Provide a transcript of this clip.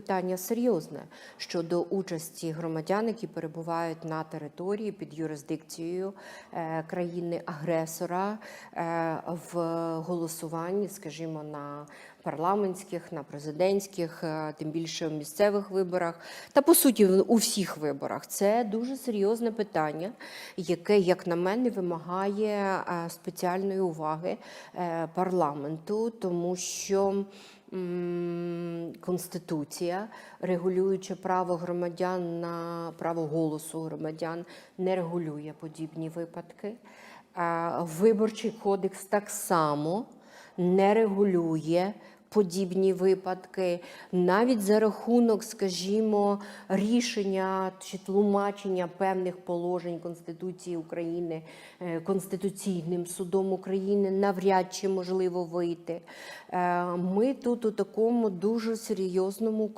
питання серйозне щодо участі громадян, які перебувають на території під юрисдикцією е, країни-агресора е, в голосуванні, скажімо, на парламентських, на президентських, е, тим більше в місцевих виборах, та по суті у всіх виборах. Це дуже серйозне питання, яке, як на мене, вимагає спеціальної уваги парламенту, тому що. Конституція, регулюючи право громадян на право голосу громадян, не регулює подібні випадки. Виборчий кодекс так само не регулює подібні випадки, навіть за рахунок, скажімо, рішення чи тлумачення певних положень Конституції України е, Конституційним судом України навряд чи можливо вийти. Е, Ми тут у такому дуже серйозному